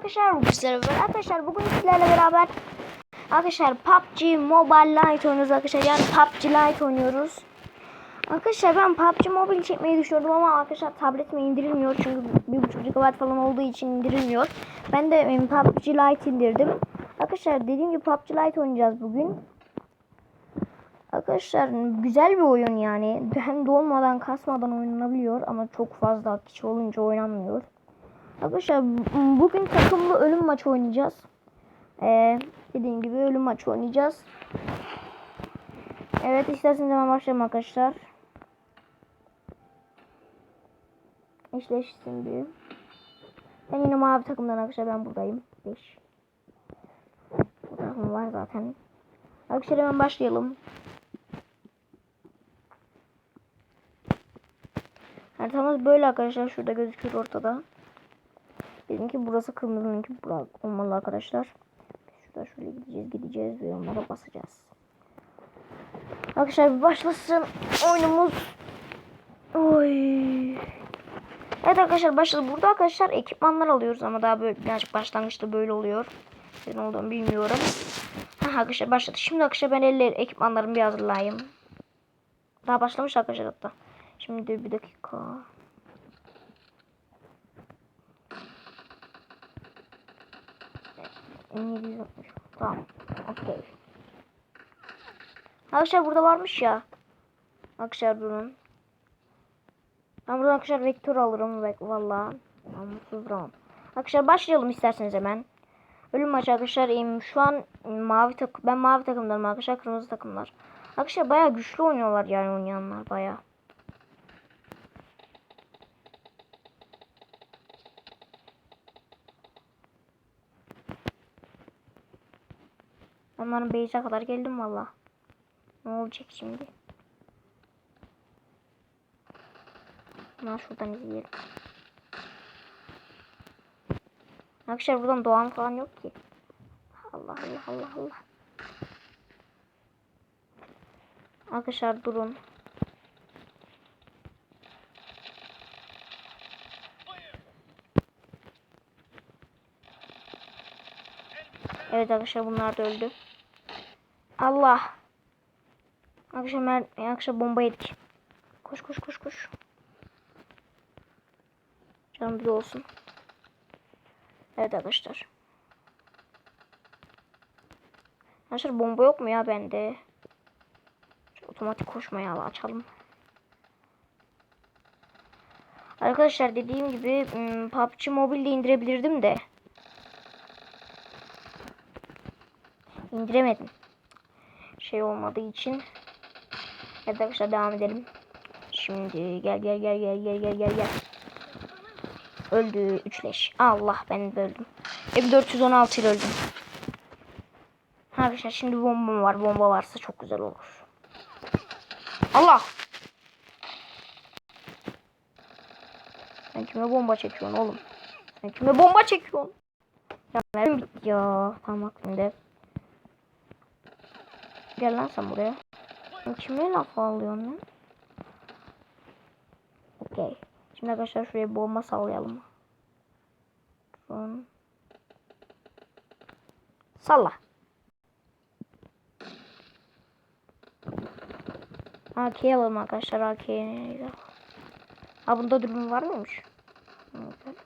arkadaşlar bugün sizlerle arkadaşlar bugün sizlerle beraber arkadaşlar PUBG Mobile Lite oynuyoruz arkadaşlar yani PUBG Lite oynuyoruz. Arkadaşlar ben PUBG Mobile çekmeyi düşünüyordum ama arkadaşlar tabletime indirilmiyor çünkü 1.5 GB falan olduğu için indirilmiyor. Ben de PUBG Lite indirdim. Arkadaşlar dediğim gibi PUBG Lite oynayacağız bugün. Arkadaşlar güzel bir oyun yani. Hem dolmadan kasmadan oynanabiliyor ama çok fazla kişi olunca oynanmıyor. Arkadaşlar bugün takımlı ölüm maçı oynayacağız. Ee, dediğim gibi ölüm maçı oynayacağız. Evet isterseniz hemen başlayalım arkadaşlar. Eşleşsin bir. Ben yine mavi takımdan arkadaşlar ben buradayım. 5. Fotoğrafım var zaten. Arkadaşlar hemen başlayalım. Haritamız böyle arkadaşlar. Şurada gözüküyor ortada. Bizimki burası kırmızınınki bura olmalı arkadaşlar. Şurada şöyle gideceğiz gideceğiz ve onlara basacağız. Arkadaşlar başlasın oyunumuz. Oy. Evet arkadaşlar başladı. Burada arkadaşlar ekipmanlar alıyoruz ama daha böyle birazcık başlangıçta böyle oluyor. Ne olduğunu bilmiyorum. Ha arkadaşlar başladı. Şimdi arkadaşlar ben elle ekipmanlarımı bir hazırlayayım. Daha başlamış arkadaşlar hatta. Şimdi bir dakika. Evet, 760. Tamam. Okey. Arkadaşlar burada varmış ya. Arkadaşlar durun. Ben buradan arkadaşlar vektör alırım. Valla. Mutsuz duramam. Arkadaşlar başlayalım isterseniz hemen. Ölüm maçı arkadaşlar. Şu an mavi tak ben mavi takımlarım arkadaşlar. Kırmızı takımlar. Arkadaşlar bayağı güçlü oynuyorlar yani oynayanlar bayağı. Onların base'e kadar geldim valla. Ne olacak şimdi? Bunlar şuradan izleyelim. Arkadaşlar buradan doğan falan yok ki. Allah Allah Allah Allah. Arkadaşlar durun. Evet arkadaşlar bunlar da öldü. Allah. Arkadaşlar ben arkadaşlar bomba yedik. Koş koş koş koş. Canım bir olsun. Evet arkadaşlar. Arkadaşlar bomba yok mu ya bende? Şu otomatik koşmayı al açalım. Arkadaşlar dediğim gibi PUBG Mobile'de indirebilirdim de. indiremedim. Şey olmadığı için. Evet arkadaşlar devam edelim. Şimdi gel gel gel gel gel gel gel gel. Öldü üçleş. Allah ben de öldüm. Hep 416 ile öldüm. Arkadaşlar şimdi bombam var. Bomba varsa çok güzel olur. Allah. Sen kime bomba çekiyorsun oğlum? Sen kime bomba çekiyorsun? Ya mermim bitti ya. Tam aklımda. Gel lan sen buraya. Sen kime laf alıyorsun lan? Okey. Şimdi arkadaşlar şuraya bomba sallayalım. Son. Salla. AK alalım arkadaşlar AK. Ha bunda dürbün var mıymış? Evet.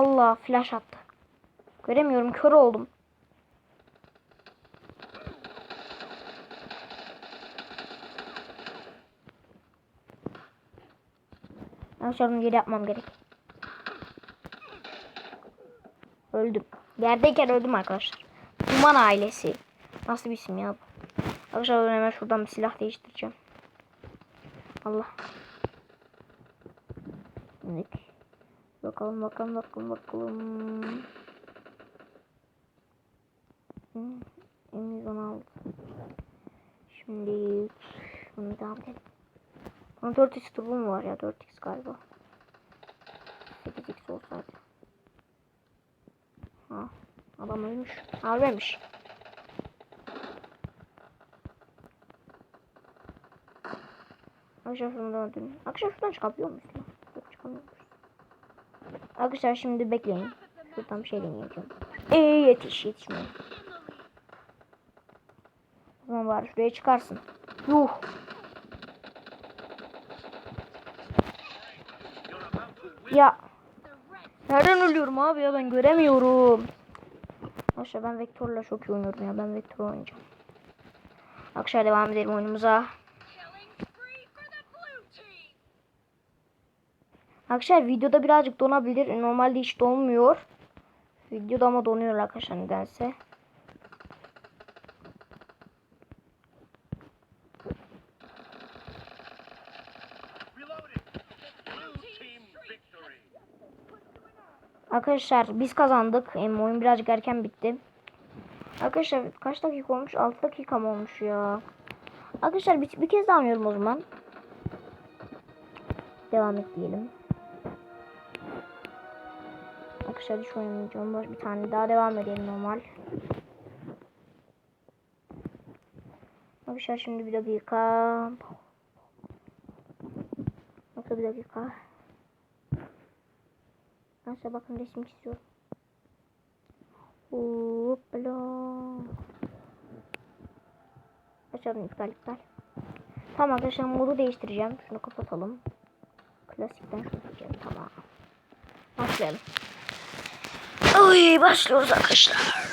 Allah flash attı. Göremiyorum kör oldum. Arkadaşlar bunu geri yapmam gerek. Öldüm. Yerdeyken öldüm arkadaşlar. Duman ailesi. Nasıl bir isim ya bu? Arkadaşlar hemen şuradan bir silah değiştireceğim. Allah. Bakalım bakalım bakalım bakalım. Emir 16. Şimdi bunu devam edelim. Bunun 4x tubum var ya 4x galiba. 8x olsaydı. Ha adam ölmüş. Harbemiş. Akşam şundan öldüm. Akşam şundan çıkabiliyor musun? Arkadaşlar şimdi bekleyin. Şuradan bir şey deneyeceğim. Eee yetiş yetişmiyor. O zaman bari şuraya çıkarsın. Yuh. Ya. Nereden ölüyorum abi ya ben göremiyorum. Arkadaşlar ben vektörle çok iyi oynuyorum ya ben vektör oynayacağım. Arkadaşlar devam edelim oyunumuza. Arkadaşlar videoda birazcık donabilir. Normalde hiç donmuyor. Videoda ama donuyor arkadaşlar nedense. Arkadaşlar biz kazandık. Em, oyun birazcık erken bitti. Arkadaşlar kaç dakika olmuş? 6 dakika mı olmuş ya? Arkadaşlar bir, bir kez daha oynuyorum o zaman. Devam et diyelim. Arkadaşlar hiç oynamayacağım. Boş bir tane daha devam edelim normal. Arkadaşlar şimdi bir dakika. Bakın bir dakika. Arkadaşlar bakın resim çiziyorum. Hoppala. Açalım iptal iptal. Tamam arkadaşlar modu değiştireceğim. Şunu kapatalım. Klasikten seçeceğim. Tamam. Başlayalım. Oy başlıyoruz arkadaşlar.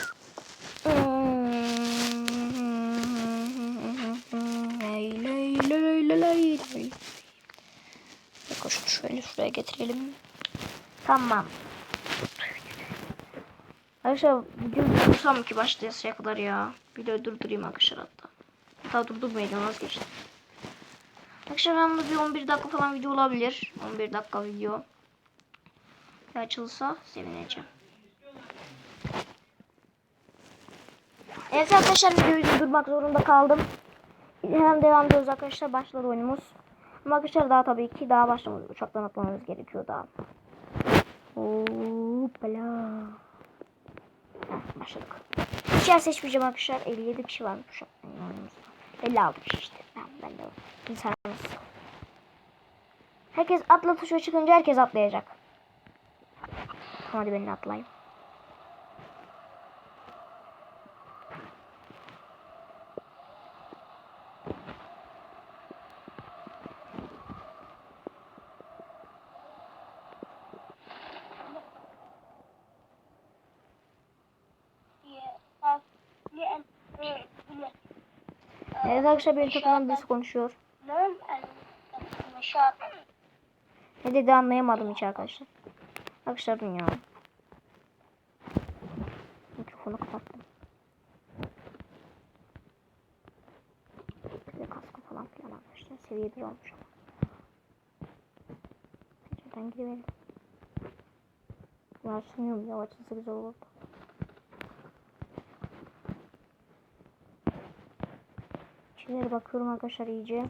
Şunu şöyle şuraya getirelim. Tamam. Arkadaşlar video durdursam ki başlayasıya kadar ya. Videoyu durdurayım arkadaşlar hatta. Hatta durdurmayacağım vazgeçtim. Arkadaşlar ben bir 11 dakika falan video olabilir. 11 dakika video. Bir açılsa sevineceğim. Evet arkadaşlar videoyu durdurmak zorunda kaldım. Hemen devam ediyoruz arkadaşlar. Başladı oyunumuz. Ama arkadaşlar daha tabii ki daha başlamadık. Uçaktan atlamamız gerekiyor daha. Hoppala. Heh, başladık. Hiç yer seçmeyeceğim arkadaşlar. 57 kişi varmış uçaktan oyunumuzda. 56 kişi işte. Ben, ben de insanız. Herkes atla tuşu çıkınca herkes atlayacak. Hadi ben de atlayayım. Evet arkadaşlar benim takımdan birisi konuşuyor. Ne dedi anlayamadım hiç arkadaşlar. Arkadaşlar dünya. Mikrofonu kapattım. Bir kaskı falan filan arkadaşlar. Seviye 1 olmuş ama. Pencereden girelim. Bunlar sınıyor ya açılsa güzel olurdu. Şeylere bakıyorum arkadaşlar iyice.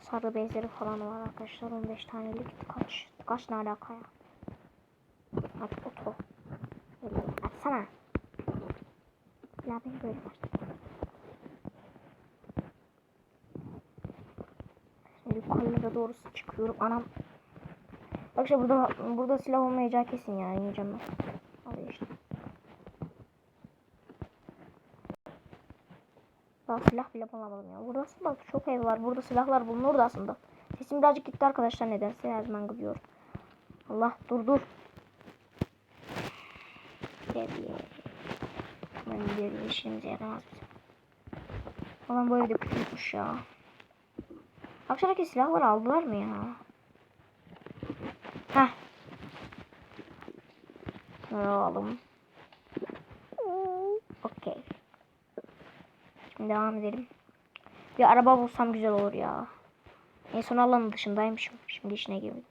Sarı bezleri falan var arkadaşlar. 15 tanelik. Kaç? Kaç ne alaka ya? Hadi oto. Atsana. Ya beni böyle başladı. Şimdi yukarılara doğru çıkıyorum. Anam. Arkadaşlar burada burada silah olmayacağı kesin ya. Yiyeceğim ben. Hadi işte. Daha silah bile bulamadım ya. Burada aslında çok ev var. Burada silahlar bulunurdu aslında. Sesim birazcık gitti arkadaşlar nedense her zaman gidiyor. Allah dur dur. Seviye. Ben bir işimize yaramaz bize. Falan bu evde küçükmüş ya. Akşamdaki silahları aldılar mı ya? Heh. Şunları alalım. Okey. Şimdi devam edelim. Bir araba bulsam güzel olur ya. En son alanın dışındaymışım. Şimdi içine girdim.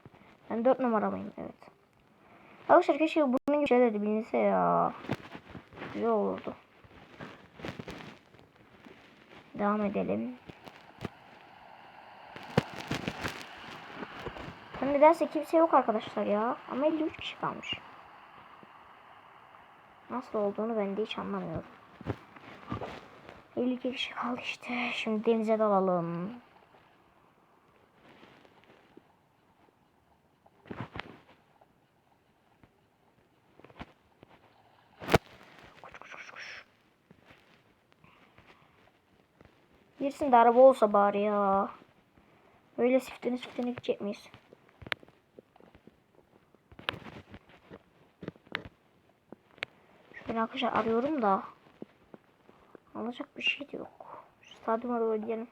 Ben 4 numaralıyım evet. Arkadaşlar keşke bunun gibi şeyler de bilinse ya. Güzel olurdu. Devam edelim. Ben nedense kimse yok arkadaşlar ya. Ama 53 kişi kalmış. Nasıl olduğunu ben de hiç anlamıyorum. 52 kişi kaldı işte. Şimdi denize dalalım. Koş koş koş koş. Girsin de araba olsa bari ya. Böyle siftini siftini gidecek miyiz? Şöyle arkadaşlar arıyorum da. Alacak bir şey de yok. Şu stadyuma doğru gidelim.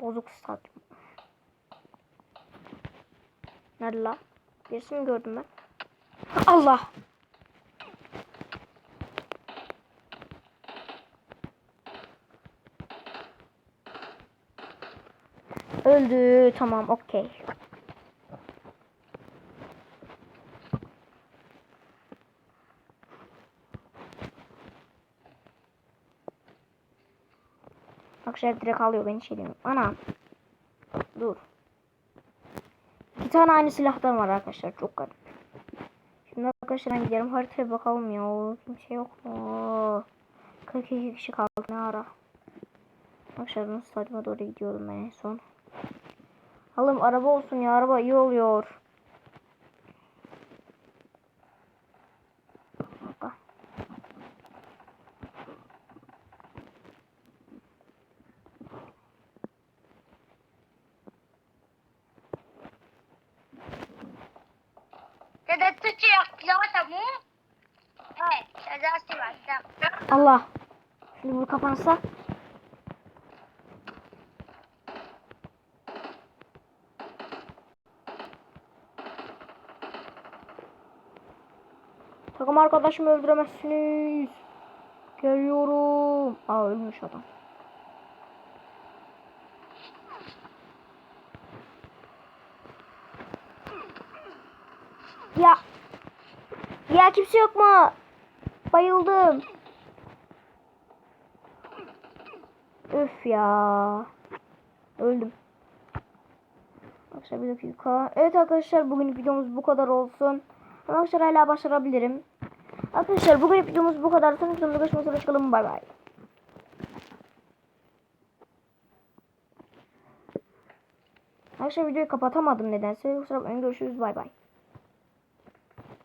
Bozuk stadyum. Nerede la? Birisini gördüm ben? Allah! Öldü. Tamam okey. Arkadaşlar direkt alıyor beni şey demiyorum. Ana. Dur. İki tane aynı silahtan var arkadaşlar. Çok garip. Şimdi arkadaşlar ben gidelim haritaya bakalım ya. Kimse yok mu? 42 kişi kaldı ne ara. Arkadaşlar ben stadyuma doğru gidiyorum ben en son. Alım araba olsun ya araba iyi oluyor. Dakika. Dedetçi yaklama mu? Evet, şazası var. Allah. Şimdi bu kapanırsa. Takım arkadaşımı öldüremezsiniz. Geliyorum. Aa ölmüş adam. Ya. Ya kimse yok mu? Bayıldım. Öf ya. Öldüm. Arkadaşlar bir dakika. Evet arkadaşlar bugün videomuz bu kadar olsun. Arkadaşlar hala başarabilirim. Arkadaşlar bugün videomuz bu kadar. Sonraki videomda görüşmek üzere. Çıkalım. Bay bay. Arkadaşlar videoyu kapatamadım nedense. Kusura bakmayın. Görüşürüz. Bay bay.